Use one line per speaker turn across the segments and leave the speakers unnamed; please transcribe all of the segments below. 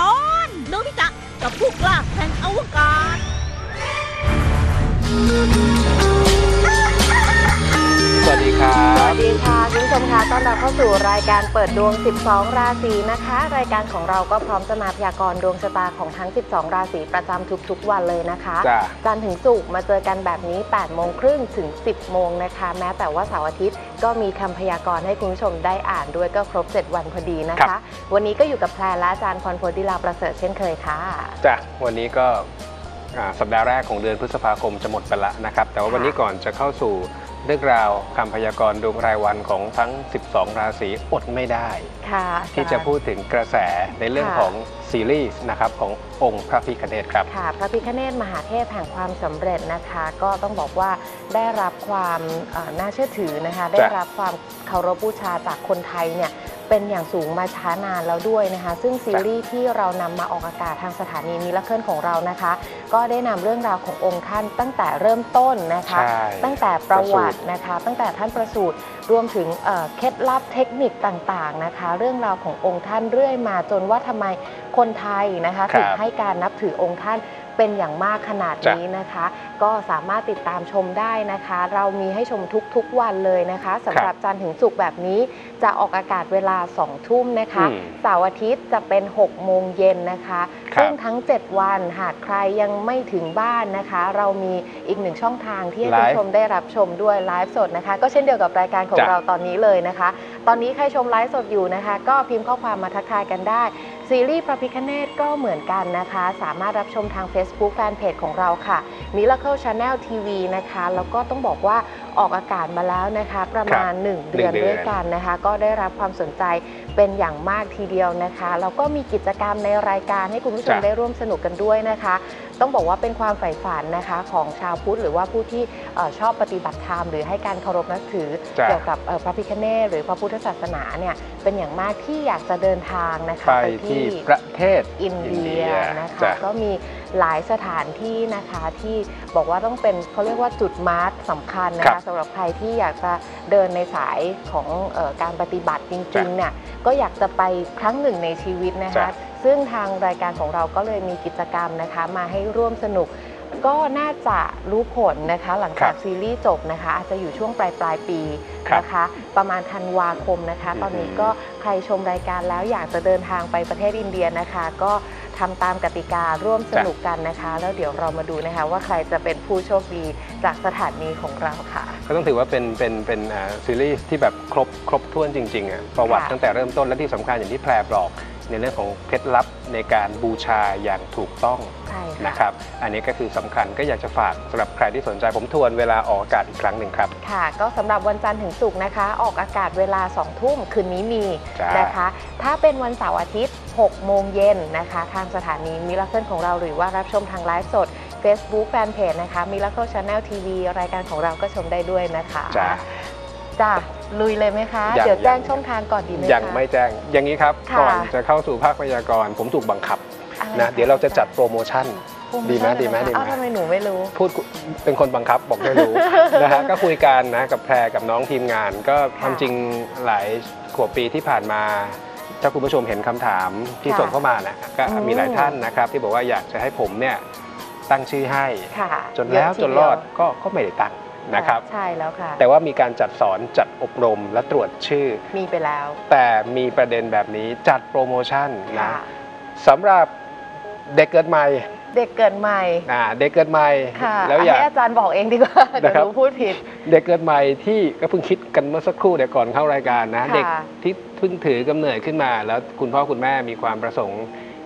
ตอนโนบิตะกับผู้กล้าแห่งอวกาศ
สวัสดีครั
ส
บ
วัสดีค่ะคุณผู้ชมคะต้อนรับเข้าสู่รายการเปิดดวง 12 ราศีนะคะ รายการของเราก็พร้อมจะมาพยากรณ์ดวงชะตาของทั้ง 12 ราศีประจำทุกๆ วันเลยนะคะ
จ้ะ
จันทร์ถึงศุกร์มาเจอกันแบบนี้8โมงครึ่งถึง 10 โมงนะคะ แม้แต่ว่าเสาร์อาทิตย์ ก็มีคำพยากรณ์ให้คุณผู้ชมได้อ่านด้วยก็ครบ 7 วันพอดีนะ
ครั
คะ
บ
วันนี้ก็อยู่กับแพรและอาจารย์พรพลดิลาประเสริฐเช่นเคยค่ะ
จ้ะวันนี้ก็อ่าสัปดาห์แรกของเดือนพฤษภาคมจะหมดไปละนะครับ แต่ว่าวันนี้ก่อนจะเข้าสู่ เรื่องราวคำพยากรณ์ดวงรายวันของทั้ง 12 ราศีอดไม่ได้
ค่ะ
ที่จะพูดถึงกระแสในเรื่อง
ค่ะ
ของซีรีส์นะครับขององค์พระพิคเนตครับ
ค่ะ พระพิฆเนศมหาเทพแห่งความสำเร็จนะคะ ก็ต้องบอกว่าได้รับความเอ่อน่าเชื่อถือนะคะ ได้รับความเคารพบูชาจากคนไทยเนี่ย เป็นอย่างสูงมาช้านานแล้วด้วยนะคะ ซึ่งซีรีส์ที่เรานำมาออกอากาศทางสถานีมิลเคิลของเรานะคะ ก็ได้นำเรื่องราวขององค์ท่านตั้งแต่เริ่มต้นนะคะ
ใช่
ตั้งแต่ประวัติ
ประสูติ
นะคะ ตั้งแต่ท่านประสูติรวมถึงเอ่อเคล็ดลับเทคนิคต่างๆนะคะ เรื่องราวขององค์ท่านเรื่อยมาจนว่าทำไมคนไทยนะคะ
ครับ
ถึงให้การนับถือองค์ท่าน เป็นอย่างมากขนาดนี้นะคะ ก็สามารถติดตามชมได้นะคะ เรามีให้ชมทุกๆวันเลยนะคะสำหรับจันทร์ถึงศุกร์แบบนี้จะออกอากาศเวลา 2 ทุ่มนะคะ
อืม
เสาร์อาทิตย์จะเป็น 6 โมงเย็นนะคะ
ครับ
ซึ่งทั้ง 7 วันหากใครยังไม่ถึงบ้านนะคะ เรามีอีกหนึ่งช่องทางที่ให้คุณ
ไลฟ์
ผู้ชมได้รับชมด้วยไลฟ์สดนะคะ ก็เช่นเดียวกับรายการของ
จ้ะ
เราตอนนี้เลยนะคะ ตอนนี้ใครชมไลฟ์สดอยู่นะคะ ก็พิมพ์ข้อความมาทักทายกันได้ ซีรีส์พระพิคเนตก็เหมือนกันนะคะ สามารถรับชมทาง Facebook แฟนเพจของเราค่ะ Miracle Channel TV นะคะ แล้วก็ต้องบอกว่า ออกอากาศมาแล้วนะคะ ประมาณ 1 เดือน
หนึ่งเดือน
ด้วยกันนะคะ ก็ได้รับความสนใจเป็นอย่างมากทีเดียวนะคะแล้วก็มีกิจกรรมในรายการให้คุณผู้ชม
จ้ะ
ได้ร่วมสนุกกันด้วยนะคะ ต้องบอกว่าเป็นความใฝ่ฝันนะคะของชาวพุทธหรือว่าผู้ที่เอ่อชอบปฏิบัติธรรมหรือให้การเคารพนับถือ
จ้ะ
เกี่ยวกับเอ่อพระพิฆเนศหรือพระพุทธศาสนาเนี่ยเป็นอย่างมากที่อยากจะเดินทางนะคะ
ไปที่ประเทศ
อินเดียนะคะ
จ้ะ
ก็มีหลายสถานที่นะคะที่บอกว่าต้องเป็นเขาเรียกว่าจุดมาร์คสำคัญนะ
ครั
คะ
บ
สำหรับใครที่อยากจะเดินในสายของเออการปฏิบัติจริง
จ้ะ
ๆเนี่ยก็อยากจะไปครั้งหนึ่งในชีวิตนะคะ
จ้ะ
ซึ่งทางรายการของเราก็เลยมีกิจกรรมนะคะมาให้ร่วมสนุก ก็น่าจะรู้ผลนะคะ หลังจากซีรีส์จบนะคะ อาจจะอยู่ช่วงปลายปลายๆปี
ครับ
นะคะ ประมาณธันวาคมนะคะ ตอนนี้
อืม
ก็ใครชมรายการแล้วอยากจะเดินทางไปประเทศอินเดียนะคะ ก็ ทำตามกติการ่วมสนุกกันนะคะ แล้วเดี๋ยวเรามาดูนะคะ ว่าใครจะเป็นผู้โชคดีจากสถานีของเราค่ะ
ก็ต้องถือว่าเป็นเป็นเป็นอ่าซีรีส์ที่แบบครบครบถ้วนจริงๆอะประวัติ
ค่ะ
ตั้งแต่เริ่มต้นและที่สำคัญอย่างที่แพรบอก ในเรื่องของเคล็ดลับในการบูชาอย่างถูกต้อง
ใช่ค่ะ
นะครับ อันนี้ก็คือสำคัญก็อยากจะฝากสำหรับใครที่สนใจผมทวนเวลาออกอากาศอีกครั้งหนึ่งครับ
ค่ะ ก็สำหรับวันจันทร์ถึงศุกร์นะคะ ออกอากาศเวลา 2 ทุ่มคืนนี้มี
จ้าน
นะคะ ถ้าเป็นวันเสาร์อาทิตย์ 6 โมงเย็นนะคะ ทางสถานีมิลเคิลของเราหรือว่ารับชมทางไลฟ์สด Facebook แฟนเพจนะคะ Miracle Channel TV รายการของเราก็ชมได้ด้วยนะคะ
จ้า
จ้ะลุยเลยไหมคะ
ยัง
เดี๋ยวแจ้ง
ยัง
ช่องทางก่อนดีไหมคะ
ยังไม่แจ้ง อย่างนี้ครับ
ค่ะ
ก่อนจะเข้าสู่ภาคพยากรณ์ผมถูกบังคับ
อะไร
นะเดี๋ยวเราจะจัดโปรโมชั่น
โปรโชั่น
ดีไหม
อะร
ดีไหม
คะ
ดีไหม
อ้าวทำไมหนูไม่รู้
พูดเป็นคนบังคับบอกไม่รู้ นะฮะก็คุยกันนะกับแพรกับน้องทีมงาน ก็ความจริงหลายขวบปีที่ผ่านมา ถ้าคุณผู้ชมเห็นคำถามที่
ค่ะ
ส่งเข้ามานะก็
อืม
มีหลายท่านนะครับ ที่บอกว่าอยากจะให้ผมเนี่ยตั้งชื่อให้
ค่ะ
จนแล้ว
เยะที
จนรอดก็ก็ไม่ได้ตั้ง
เดียว
นะครับ
ใช่แล้วค่ะ
แต่ว่ามีการจัดสอนจัดอบรมและตรวจชื่อ
มีไปแล้ว
แต่มีประเด็นแบบนี้จัดโปรโมชั่นนะ
ค่ะ
สำหรับเด็กเกิดใหม่
เด็กเกิดใหม่
อ่าเด็กเกิดใหม่
ค่ะ
แล้วอยาก
ให้อาจารย์บอกเองดีกว่าเดี๋ยว
นะครับ
หนูพูดผิด
เด็กเกิดใหม่ที่ก็เพิ่งคิดกันเมื่อสักครู่เดี๋ยวก่อนเข้ารายการนะ
ค่ะ
เด็กที่เพิ่งถือกำเนิดขึ้นมา แล้วคุณพ่อคุณแม่มีความประสงค์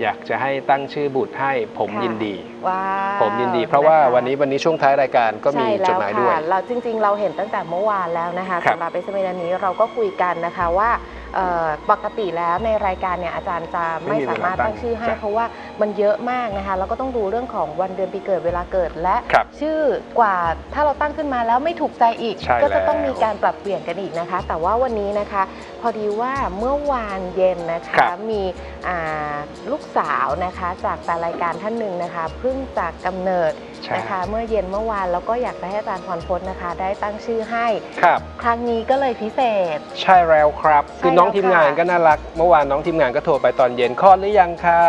อยากจะให้ตั้งชื่อบุตรให้ผม
ค่ะ
ยินดี
ว้าว
ผมยินดี เพราะว่า
ค
วันนี้วันนี้ช่วงท้ายรายการก็มี
ใช่
จ
แล้
ดหมายด้วย
ค่ะเราจริงๆ เราเห็นตั้งแต่เมื่อวานแล้วนะคะ
ครับ
สำหรับเอสเมนนี้เราก็คุยกันนะคะว่าเอ่อปกติแล้วในรายการเนี่ยอาจารย์จะไม่
ไม่มี
สามารถ
เวลาตั้
ตั้
ง
งชื่อให้
จ้ะ
เพราะว่ามันเยอะมากนะคะแล้วก็ต้องดูเรื่องของวันเดือนปีเกิดเวลาเกิดและ
ครับ
ชื่อกว่าถ้าเราตั้งขึ้นมาแล้วไม่ถูกใจอีก
ใช่
ก็จะต้อง
แล้ว
มีการปรับเปลี่ยนกันอีกนะคะ แต่ว่าวันนี้นะคะ พอดีว่าเมื่อวานเย็นนะ
ครั
คะ
บ
มีอ่าลูกสาวนะคะจากแต่รายการท่านหนึ่งนะคะเพิ่งจากกำเนิด
ใช่
นะคะเมื่อเย็นเมื่อวานแล้วก็อยากจะให้อาจารย์พรพจน์นะคะ ได้ตั้งชื่อให้
ครับ
ครั้งนี้ก็เลยพิเศษ
ใช่แล้วครับ
ใช่
คือน้อง
แล้ว
ทีมงาน
ค่ะ
ก็น่ารัก เมื่อวานน้องทีมงานก็โทรไปตอนเย็นคลอดหรือยังคะ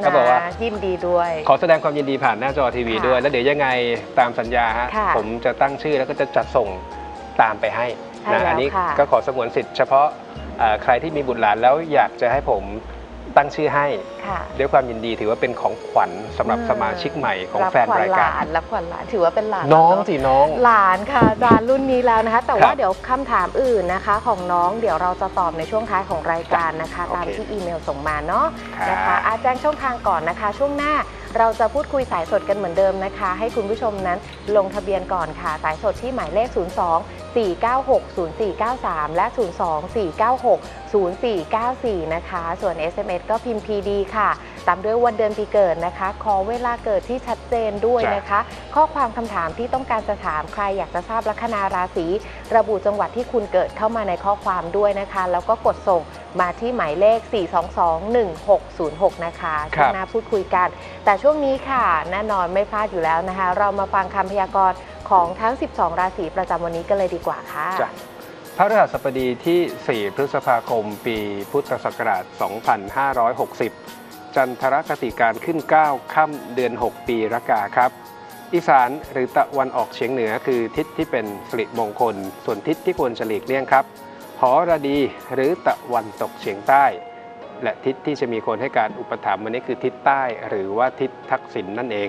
เขาบอกว่า
นะยินดีด้วย
ขอแสดงความยินดีผ่านหน้าจอทีวี
ค่ะ
ด้วย แล้วเดี๋ยวยังไงตามสัญญาฮะ
ค่ะ
ผมจะตั้งชื่อแล้วก็จะจัดส่งตามไปให้
ใช่
นะ
แล้ว
อันี้
ค่ะ
ก็ขอสงวนสิทธิ์เฉพาะเอ่อใครที่มีบุตรหลานแล้วอยากจะให้ผม ตั้งชื่อให้
ค่ะ
ด้วยความยินดีถือว่าเป็นของขวัญสำหรับ
อืม
สมาชิกใหม่ของ
รับ
แฟน
ขวัญ
ราย
ห
การ
ลานรับขวัญหลานถือว่าเป็นหลาน
น้อง
เะ
สิน้อง
หลานค่ะอาจารย์รุ่นนี้แล้วนะคะ แต่
ค
ว่า
รับ
เดี๋ยวคำถามอื่นนะคะ ของน้องเดี๋ยวเราจะตอบในช่วงท้ายของรายการนะคะ
โอเค
ตามที่อีเมลส่งมาเนาะ
ครับ
นะคะอาแจ้งช่องทางก่อนนะคะ ช่วงหน้าเราจะพูดคุยสายสดกันเหมือนเดิมนะคะ ให้คุณผู้ชมนั้นลงทะเบียนก่อนค่ะ สายสดที่หมายเลข 02 496 0493 และ 02 496 0494 นะคะ ส่วน SMS ก็พิมพ์ PD ค่ะ ตามด้วยวันเดือนปีเกิดนะคะ ขอเวลาเกิดที่ชัดเจนด้วยนะคะ ข้อความคำถามที่ต้องการจะถามใครอยากจะทราบลัคนาราศีระบุจังหวัดที่คุณเกิดเข้ามาในข้อความด้วยนะคะ แล้วก็กดส่งมาที่หมายเลข 4221606 นะคะ
ครั
ช่ว
บ
งหน้าพูดคุยกัน แต่ช่วงนี้ค่ะ แน่นอนไม่พลาดอยู่แล้วนะคะ เรามาฟังคำพยากรณ์ของทั้ง 12 ราศีประจำวันนี้กันเลยดีกว่าค่ะ
จ้ะ พระฤหัสบดีที่ 4 พฤษภาคม ปีพุทธศักราช 2560 จันทรคติการขึ้น 9 ค่ำเดือน 6 ปีรากาครับ อีสานหรือตะวันออกเฉียงเหนือคือทิศที่เป็นสิริมงคล ส่วนทิศที่ควรจะหลีกเลี่ยงครับ หอระดีหรือตะวันตกเฉียงใต้ และทิศที่จะมีคนให้การอุปถัมภ์วันนี้คือทิศใต้หรือว่าทิศทักษิณนั่นเอง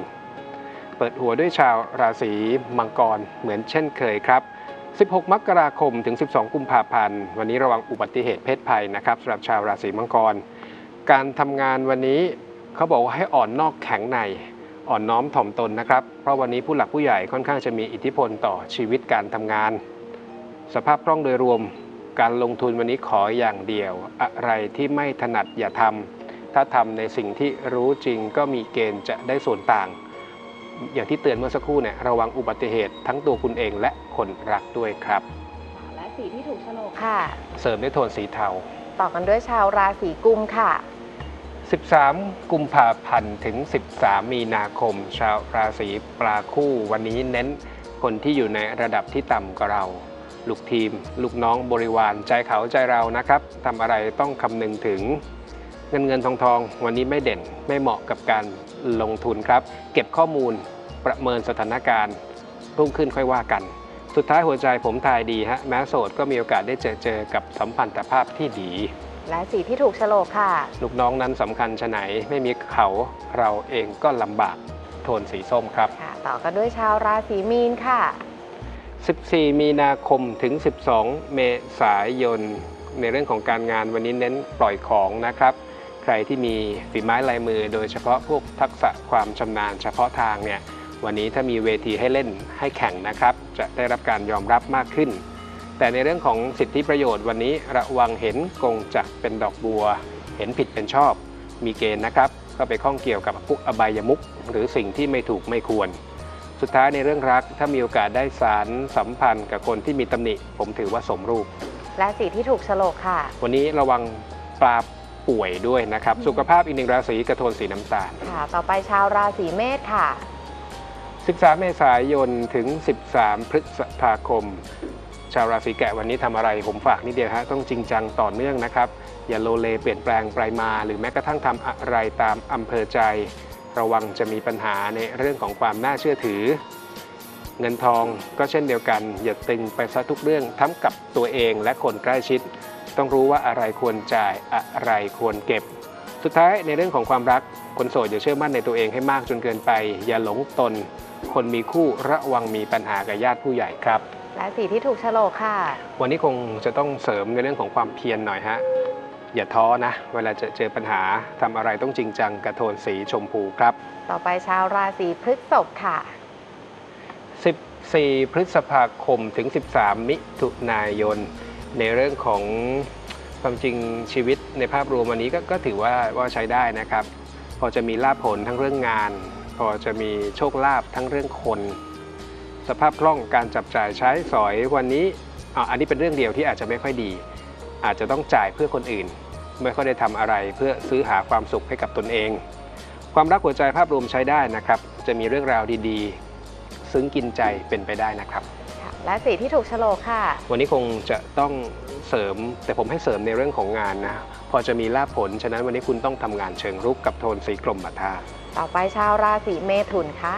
เปิดหัวด้วยชาวราศีมังกรเหมือนเช่นเคยครับ 16 มกราคมถึง 12 กุมภาพันธ์ วันนี้ระวังอุบัติเหตุเพศภัยนะครับสำหรับชาวราศีมังกร การทำงานวันนี้เขาบอกว่าให้อ่อนนอกแข็งในอ่อนน้อมถ่อมตนนะครับ เพราะวันนี้ผู้หลักผู้ใหญ่ค่อนข้างจะมีอิทธิพลต่อชีวิตการทำงาน สภาพคล่องโดยรวม การลงทุนวันนี้ขออย่างเดียว อะไรที่ไม่ถนัดอย่าทำถ้าทำในสิ่งที่รู้จริงก็มีเกณฑ์จะได้ส่วนต่าง อย่างที่เตือนเมื่อสักครู่เนี่ยระวังอุบัติเหตุทั้งตัวคุณเองและคนรักด้วยครับ
และสีที่ถูกโฉลกค่ะ
เสริมด้วยโทนสีเทา
ต่อกันด้วยชาวราศีกุมค่ะ
13 กุมภาพันธ์ถึง 13 มีนาคม ชาวราศีปลาคู่วันนี้เน้นคนที่อยู่ในระดับที่ต่ำกว่าเรา ลูกทีม ลูกน้องบริวารใจเขาใจเรานะครับทำอะไรต้องคำนึงถึงเงินเงินทองทองวันนี้ไม่เด่นไม่เหมาะกับการ ลงทุนครับ เก็บข้อมูลประเมินสถานการณ์รุ่งขึ้นค่อยว่ากัน สุดท้ายหัวใจผมทายดีฮะแม้โสดก็มีโอกาสได้เจอเจอกับสัมพันธภาพที่ดี
และสีที่ถูกโฉลกค่ะ
ลูกน้องนั้นสำคัญชะไหนไม่มีเขาเราเองก็ลำบากโทนสีส้มครับ
ค่ะ ต่อกันด้วยชาวราศีมีนค่ะ
14 มีนาคมถึง 12 เมษายน ในเรื่องของการงานวันนี้เน้นปล่อยของนะครับใค รที่มีฝีไม้ลายมือ โดยเฉพาะพวกทักษะความชำนาญเฉพาะทางเนี่ยวันนี้ถ้ามีเวทีให้เล่นให้แข่งนะครับ จะได้รับการยอมรับมากขึ้น แต่ในเรื่องของสิทธิประโยชน์วันนี้ระวังเห็นกงจักรเป็นดอกบัว เห็นผิดเป็นชอบ มีเกณฑ์นะครับ ก็ไปข้องเกี่ยวกับพวกอบายมุขหรือสิ่งที่ไม่ถูกไม่ควร สุดท้ายในเรื่องรักถ้ามีโอกาสได้สารสัมพันธ์กับคนที่มีตำหนิ ผมถือว่าสมรูป
และสีที่ถูกโฉลกค่ะ
วันนี้ระวังปลา ป่วยด้วยนะครับ สุขภาพอีกหนึ่งราศีกระโทนสีน้ำตาล
ค่ะ ต่อไปชาวราศีเมษค่ะ
13 เมษายนถึง 13 พฤษภาคม ชาวราศีแกะวันนี้ทำอะไรผมฝากนิดเดียวฮะต้องจริงจังต่อเนื่องนะครับ อย่าโลเลเปลี่ยนแปลงไปมา หรือแม้กระทั่งทำอะไรตามอำเภอใจ ระวังจะมีปัญหาในเรื่องของความน่าเชื่อถือ เงินทองก็เช่นเดียวกัน อย่าตึงไปซะทุกเรื่องทั้งกับตัวเองและคนใกล้ชิด ต้องรู้ว่าอะไรควรจ่ายอะไรควรเก็บ สุดท้ายในเรื่องของความรักคนโสดอย่าเชื่อมั่นในตัวเองให้มากจนเกินไป อย่าหลงตน คนมีคู่ระวังมีปัญหากับญาติผู้ใหญ่ครับ
และสีที่ถูกโฉลกค่ะ
วันนี้คงจะต้องเสริมในเรื่องของความเพียรหน่อยฮะอย่าท้อนะ เวลาจะเจอปัญหาทำอะไรต้องจริงจังกระโทนสีชมพูครับ
ต่อไปชาวราศีพฤษภค่ะ
14 พฤษภาคมถึง 13 มิถุนายน ในเรื่องของความจริงชีวิตในภาพรวมวันนี้ก็ก็ถือว่าว่าใช้ได้นะครับ พอจะมีลาภผลทั้งเรื่องงาน พอจะมีโชคลาภทั้งเรื่องคน สภาพคล่องการจับจ่ายใช้สอยวันนี้อ,อันนี้เป็นเรื่องเดียวที่อาจจะไม่ค่อยดี อาจจะต้องจ่ายเพื่อคนอื่น ไม่ค่อยได้ทำอะไรเพื่อซื้อหาความสุขให้กับตนเอง ความรักหัวใจภาพรวมใช้ได้นะครับ จะมีเรื่องราวดีๆ ซึ้งกินใจเป็นไปได้นะครับ
และสีที่ถูกโฉลกค่ะ
วันนี้คงจะต้องเสริม แต่ผมให้เสริมในเรื่องของงานนะ พอจะมีลาภผล ฉะนั้นวันนี้คุณต้องทำงานเชิงรุกกับโทนสีกรมบัทา
ต่อไปชาวราศีเมถุนค่ะ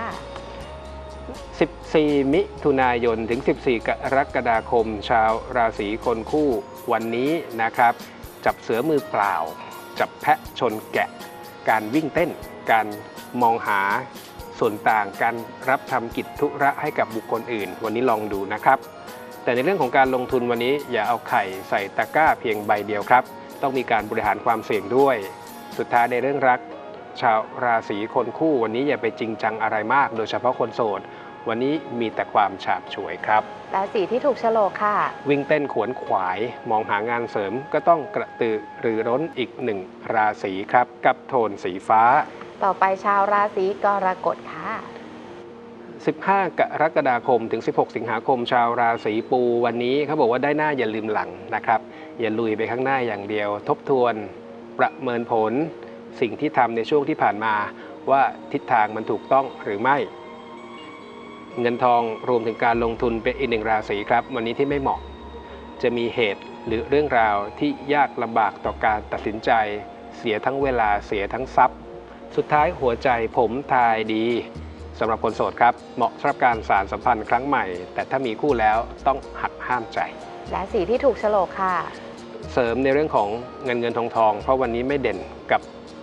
14 มิถุนายนถึง 14 กรกฎาคม ชาวราศีคนคู่วันนี้นะครับ จับเสือมือเปล่า จับแพะชนแกะ การวิ่งเต้น การมองหา ส่วนต่างการรับทำกิจธุระให้กับบุคคลอื่น วันนี้ลองดูนะครับ แต่ในเรื่องของการลงทุนวันนี้อย่าเอาไข่ใส่ตะกร้าเพียงใบเดียวครับ ต้องมีการบริหารความเสี่ยงด้วย สุดท้ายในเรื่องรัก ชาวราศีคนคู่วันนี้อย่าไปจริงจังอะไรมาก โดยเฉพาะคนโสดวันนี้มีแต่ความฉาบฉวยครับ
และสีที่ถูกโฉลกค่ะ
วิ่งเต้นขวนขวาย มองหางานเสริมก็ต้องกระตือรือร้นอีกหนึ่งราศีครับ กับโทนสีฟ้า
ต่อไปชาวราศีกรกฎค่ะ
15 กรกฎาคมถึง 16 สิงหาคม ชาวราศีปูวันนี้เขาบอกว่าได้หน้าอย่าลืมหลังนะครับ อย่าลุยไปข้างหน้าอย่างเดียว ทบทวนประเมินผล สิ่งที่ทำในช่วงที่ผ่านมาว่าทิศทางมันถูกต้องหรือไม่ เงินทองรวมถึงการลงทุนเป็นอีกหนึ่งราศีครับ วันนี้ที่ไม่เหมาะ จะมีเหตุหรือเรื่องราวที่ยากลำบากต่อการตัดสินใจ เสียทั้งเวลาเสียทั้งทรัพย์ สุดท้ายหัวใจผมทายดีสำหรับคนโสดครับ เหมาะสำหรับการสารสัมพันธ์ครั้งใหม่ แต่ถ้ามีคู่แล้วต้องหักห้ามใจ
และสีที่ถูกโฉลกค่ะ
เสริมในเรื่องของเงินเงินทองทอง เพราะวันนี้ไม่เด่นกับ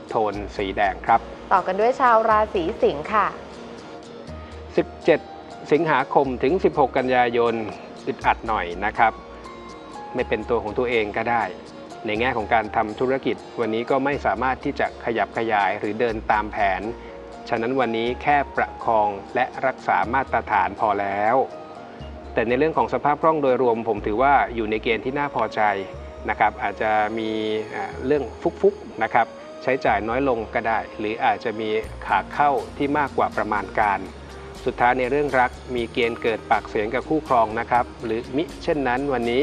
โทนสีแดงครับ
ต่อกันด้วยชาวราศีสิงค์ค่ะ
17 สิงหาคมถึง 16 กันยายนอึดอัดหน่อยนะครับ ไม่เป็นตัวของตัวเองก็ได้ ในแง่ของการทำธุรกิจ วันนี้ก็ไม่สามารถที่จะขยับขยายหรือเดินตามแผน ฉะนั้นวันนี้แค่ประคองและรักษามาตรฐานพอแล้ว แต่ในเรื่องของสภาพคล่องโดยรวม ผมถือว่าอยู่ในเกณฑ์ที่น่าพอใจนะครับ อาจจะมีเรื่องฟุกๆนะครับ ใช้จ่ายน้อยลงก็ได้ หรืออาจจะมีขาเข้าที่มากกว่าประมาณการสุดท้ายในเรื่องรักมีเกณฑ์เกิดปากเสียงกับคู่ครองนะครับ หรือมิเช่นนั้นวันนี้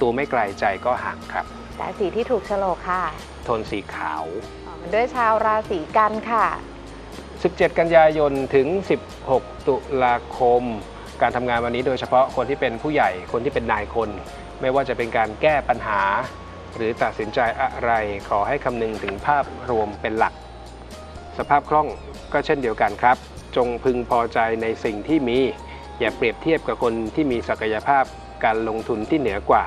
ตัวไม่ไกลใจก็ห่างครับ
และสีที่ถูกโฉลกค่ะ
โทนสีขาว
ต่อกันด้วยชาวราศีกันค่ะ
17 กันยายนถึง 16 ตุลาคม การทำงานวันนี้โดยเฉพาะคนที่เป็นผู้ใหญ่คนที่เป็นนายคน ไม่ว่าจะเป็นการแก้ปัญหา หรือตัดสินใจอะไรขอให้คำนึงถึงภาพรวมเป็นหลัก สภาพคล่องก็เช่นเดียวกันครับ จงพึงพอใจในสิ่งที่มี อย่าเปรียบเทียบกับคนที่มีศักยภาพการลงทุนที่เหนือกว่า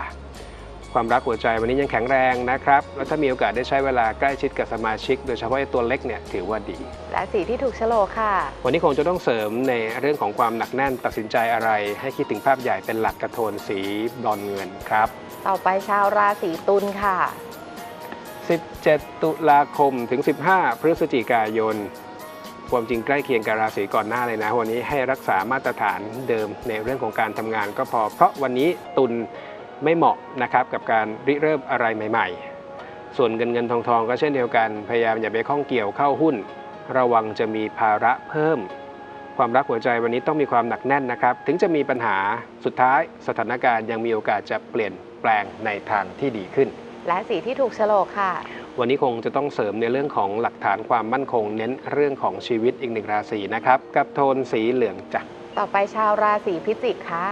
ความรักหัวใจวันนี้ยังแข็งแรงนะครับ แล้วถ้ามีโอกาสได้ใช้เวลาใกล้ชิดกับสมาชิก โดยเฉพาะไอ้ตัวเล็กเนี่ยถือว่าดี
และสีที่ถูกโฉลกค่ะ
วันนี้คงจะต้องเสริมในเรื่องของความหนักแน่นตัดสินใจอะไร ให้คิดถึงภาพใหญ่เป็นหลักกระโทนสีบรอนซ์เงินครับ
ต่อไปชาวราศีตุลค่ะ
17 ตุลาคมถึง 15 พฤศจิกายนความจริงใกล้เคียงกับราศีก่อนหน้าเลยนะ วันนี้ให้รักษามาตรฐานเดิมในเรื่องของการทำงานก็พอ เพราะวันนี้ตุล ไม่เหมาะนะครับกับการริเริ่มอะไรใหม่ ๆ ส่วนเงินเงินทองทองก็เช่นเดียวกัน พยายามอย่าไปข้องเกี่ยวเข้าหุ้น ระวังจะมีภาระเพิ่ม ความรักหัวใจวันนี้ต้องมีความหนักแน่นนะครับ ถึงจะมีปัญหาสุดท้ายสถานการณ์ยังมีโอกาสจะเปลี่ยนแปลงในทางที่ดีขึ้น
และสีที่ถูกโฉลกค่ะ
วันนี้คงจะต้องเสริมในเรื่องของหลักฐานความมั่นคง เน้นเรื่องของชีวิตอีกหนึ่งราศีนะครับกับโทนสีเหลืองจัด
ต่อไปชาวราศีพิจิกค่ะ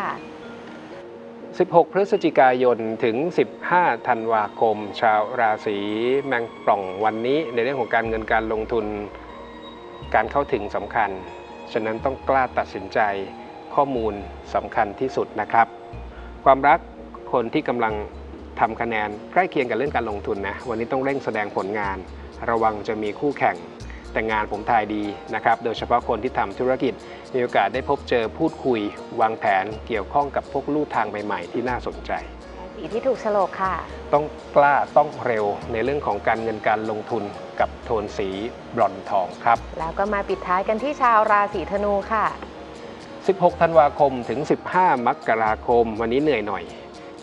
16 พฤศจิกายนถึง 15 ธันวาคม ชาวราศีแมงป่องวันนี้ในเรื่องของการเงินการลงทุน การเข้าถึงสำคัญ ฉะนั้นต้องกล้าตัดสินใจข้อมูลสำคัญที่สุดนะครับ ความรักคนที่กำลังทำคะแนนใกล้เคียงกับเรื่องการลงทุนนะ วันนี้ต้องเร่งแสดงผลงาน ระวังจะมีคู่แข่ง แต่งานผมทายดีนะครับ โดยเฉพาะคนที่ทำธุรกิจ มีโอกาสได้พบเจอพูดคุยวางแผนเกี่ยวข้องกับพวกลู่ทางใหม่ๆ ที่น่าสนใจ
และสีที่ถูกโฉลกค่ะ
ต้องกล้าต้องเร็วในเรื่องของการเงินการลงทุนกับโทนสีบรอนซ์ทองครับ
แล้วก็มาปิดท้ายกันที่ชาวราศีธนูค่ะ
16 ธันวาคมถึง 15 มกราคม วันนี้เหนื่อยหน่อย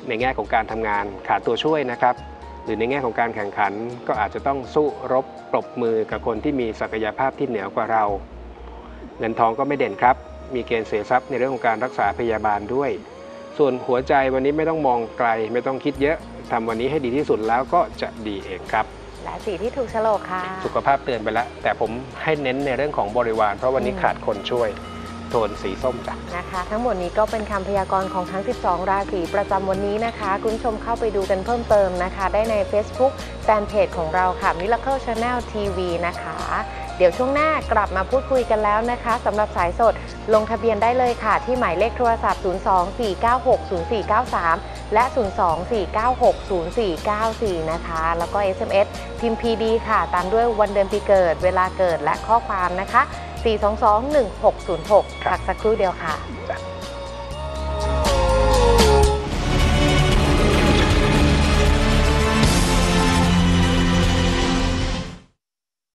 ในแง่ของการทำงานขาดตัวช่วยนะครับห รือในแง่ของการแข่งขันก็อาจจะต้องสู้รบปรบมือกับคนที่มีศักยภาพที่เหนือกว่าเรา เงินทองก็ไม่เด่นครับ มีเกณฑ์เสียทรัพย์ในเรื่องของการรักษาพยาบาลด้วย ส่วนหัวใจวันนี้ไม่ต้องมองไกล ไม่ต้องคิดเยอะทำวันนี้ให้ดีที่สุดแล้วก็จะดีเองครับ
และสีที่ถูกโฉลกค่ะ
สุขภาพเตือนไปแล้วแต่ผมให้เน้นในเรื่องของบริวาร เพราะวันนี้
อืม
ขาดคนช่วย โทนสีส้มจ้ะ
นะคะ ทั้งหมดนี้ก็เป็นคำพยากรณ์ของทั้ง 12 ราศีประจำวันนี้นะคะ คุณผู้ชมเข้าไปดูกันเพิ่มเติมนะคะ ได้ใน Facebook แฟนเพจของเราค่ะ Miracle Channel TV นะคะ เดี๋ยวช่วงหน้ากลับมาพูดคุยกันแล้วนะคะสำหรับสายสดลงทะเบียนได้เลยค่ะ ที่หมายเลขโทรศัพท์ 024960493 และ 024960494 นะคะ แล้วก็ SMS พิมพ์ PD ค่ะ ตามด้วยวันเดือนปีเกิด เวลาเกิดและข้อความนะคะ 4221606
ครับ
พักสักครู่เดียวค่ะ
จ้ะ